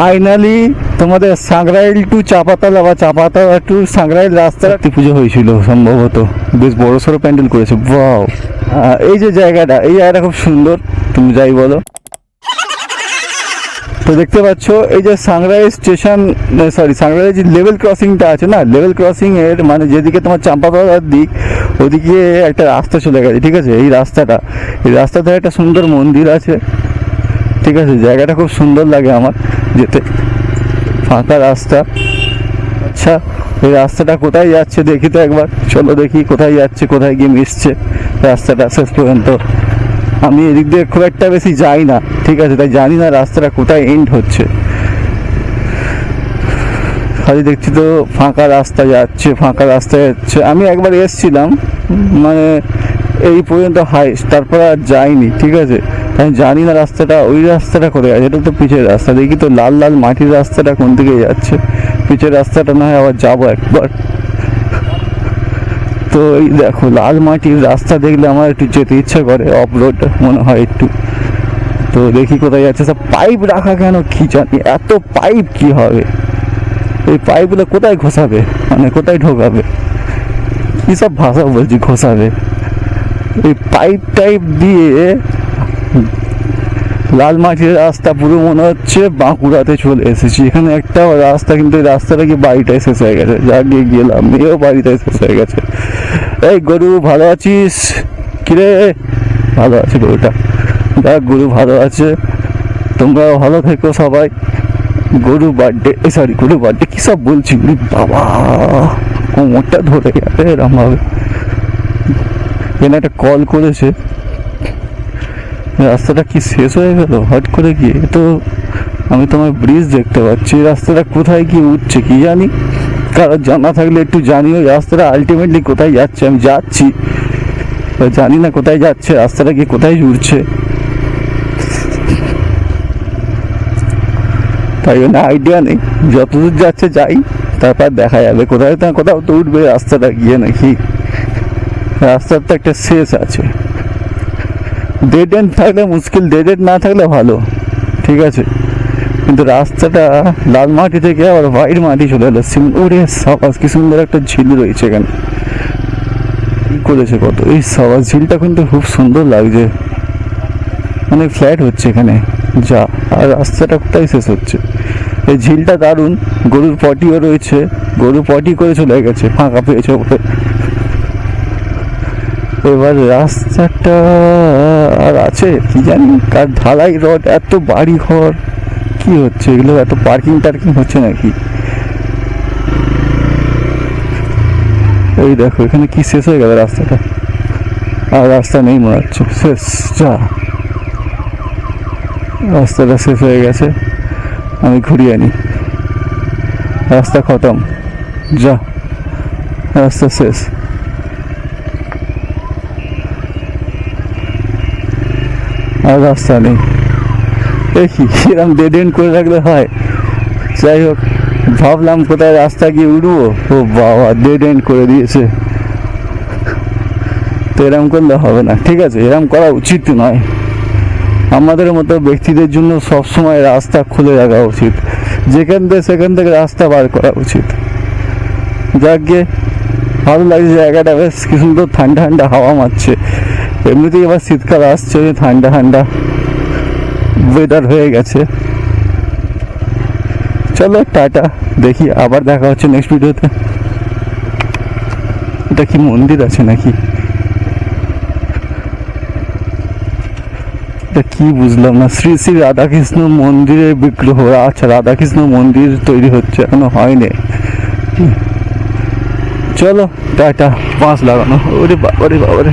Finally তোমাদের সাংরাইল two Chapatala বা Chapatala two সাংরাইল রাস্তাতে পুজো হয়েছিল সম্ভবত। বেশ বড় সড়ো প্যান্ডেল করেছে। বাও এই যে জায়গাটা এই জায়গাটা খুব সুন্দর। তুমি যাই বলো। তো দেখতে পাচ্ছ এই যে সাংরাই স্টেশন সরি সাংরাই যে লেভেল ক্রসিংটা আছে না লেভেল ক্রসিং এর মানে যেদিকে তোমার চাম্পাতলার দিক ওদিকে একটা রাস্তা চলে গেছে ঠিক আছে? এই রাস্তাটা এই রাস্তাতে একটা সুন্দর মন্দির আছে। ঠিক আছে, জায়গাটা খুব সুন্দর লাগে আমার যেতে। ফাঁকা রাস্তা। আচ্ছা এই রাস্তাটা কোথায় যাচ্ছে দেখি তো একবার। চলো দেখি কোথায় যাচ্ছে, কোথায় গিয়ে মিশছে। রাস্তাটা শেষ পর্যন্ত। আমি এদিক দিয়ে খুব একটা বেশি যাই না, ঠিক আছে, তাই জানি না রাস্তাটা কোথায় এন্ড হচ্ছে। খালি দেখছি তো ফাঁকা রাস্তা যাচ্ছে, ফাঁকা রাস্তা যাচ্ছে। আমি একবার এসছিলাম মানে এই পর্যন্ত হাইস্ট তারপর আর যাইনি, ঠিক আছে। আমি জানি না রাস্তাটা, ওই রাস্তাটা করে আছে? এটা তো পিচের রাস্তা। দেখি তো লাল লাল মাটির রাস্তাটা কোন দিকে যাচ্ছে। পিচের রাস্তাটা না হয় আবার যাব একবার। তো এই দেখো, লাল মাটির রাস্তা দেখলে আমার একটু যেতে ইচ্ছা করে অফ রোড মনে হয় একটু। তো দেখি কোথায় যাচ্ছে। সব পাইপ রাখা কেন কি জানি, এত পাইপ কি হবে? এই পাইপগুলো কোথায় ঘোষাবে? মানে কোথায় ঢোকাবে? কী সব ভাষা বলছি, ঘোষাবে? এই পাইপ টাইপ দিয়ে লাল মাটির রাস্তা পুরো মনে হচ্ছে বাঁকুড়াতে চলে এসেছি। এখানে একটা রাস্তা, কিন্তু এই রাস্তাটা কি বাড়িটাই শেষ হয়ে গেছে? যা গিয়ে গেলাম, মেয়েও বাড়িটাই শেষ হয়ে গেছে। এই গরু, ভালো আছিস? কিরে? ভালো আছে গরুটা। দেখ, গরু ভালো আছে। তোমরা ভালো থেকো সবাই। গরু বার্থডে সরি গরু বার্থডে কী সব বলছি? বাবা, কোমরটা ধরে যাবে এরম ভাবে এখানে একটা কল করেছে। রাস্তাটা কি শেষ হয়ে গেল? হট করে গিয়ে তো আমি তোমার ব্রিজ দেখতে পাচ্ছি। রাস্তাটা কোথায় গিয়ে উঠছে কি জানি? কারও জানা থাকলে একটু জানিও এই রাস্তাটা আলটিমেটলি কোথায় যাচ্ছে? আমি যাচ্ছি। জানি না কোথায় যাচ্ছে, রাস্তাটা গিয়ে কোথায় উঠছে। তাই জন্য আইডিয়া নেই। যতদূর যাচ্ছে যাই, তারপর দেখা যাবে। কোথায় কোথাও তো উঠবে রাস্তাটা গিয়ে নাকি। রাস্তার তো একটা শেষ আছে। ডেড এন্ড থাকলে মুশকিল ডেড এন্ড না থাকলে ভালো। ঠিক আছে? কিন্তু রাস্তাটা লাল মাটি থেকে আবার হোয়াইট মাটি চলে এলো। ওরে সাবাস, কি সুন্দর একটা ঝিল রয়েছে এখানে। করেছে কত? এই সাবাস, ঝিলটা কিন্তু খুব সুন্দর লাগছে। অনেক ফ্ল্যাট হচ্ছে এখানে। যা, আর রাস্তাটা কোথায় শেষ হচ্ছে? এই ঝিলটা দারুণ। গরুর পটিও রয়েছে। গরু পটি করে চলে গেছে। ফাঁকা পেয়েছে এবার রাস্তাটা আর আছে, কি জানি, কার ঢালাই রড, এত বাড়ি ঘর কি হচ্ছে, এগুলো এত পার্কিং টার্কিং হচ্ছে নাকি? এই দেখো, এখানে কি শেষ হয়ে গেল রাস্তাটা? আর রাস্তা নেই মনে হচ্ছে। শেষ, যা। রাস্তাটা শেষ হয়ে গেছে। আমি ঘুরিয়ে আনি। রাস্তা খতম। যা, রাস্তা শেষ। রাস্তা নেই দেখি এরকম ডেড এন্ড করে রাখলে হয়। যাই হোক, ভাবলাম কোথায় রাস্তা গিয়ে উঠবো ও বাবা ডেড এন্ড করে দিয়েছে। তো এরম করলে হবে না। ঠিক আছে, এরম করা উচিত নয়। আমাদের মতো ব্যক্তিদের জন্য সবসময় রাস্তা খুলে রাখা উচিত। যেখান থেকে সেখান থেকে রাস্তা বার করা উচিত। যাক গিয়ে ভালো লাগছে জায়গাটা, বেশ কি সুন্দর ঠান্ডা ঠান্ডা হাওয়া মারছে। এমনিতেই এবার শীতকাল আসছে ঠান্ডা ঠান্ডা ওয়েদার হয়ে গেছে। চলো, টাটা, দেখি আবার দেখা হচ্ছে নেক্সট ভিডিওতে এটা কি মন্দির আছে নাকি? এটা কি বুঝলাম না। শ্রী শ্রী রাধাকৃষ্ণ মন্দিরের বিগ্রহ আচ্ছা রাধাকৃষ্ণ মন্দির তৈরি হচ্ছে, এখনও হয়নি। চলো, টাটা পাঁচ লাগানো। ওরে বাবারে বাবারে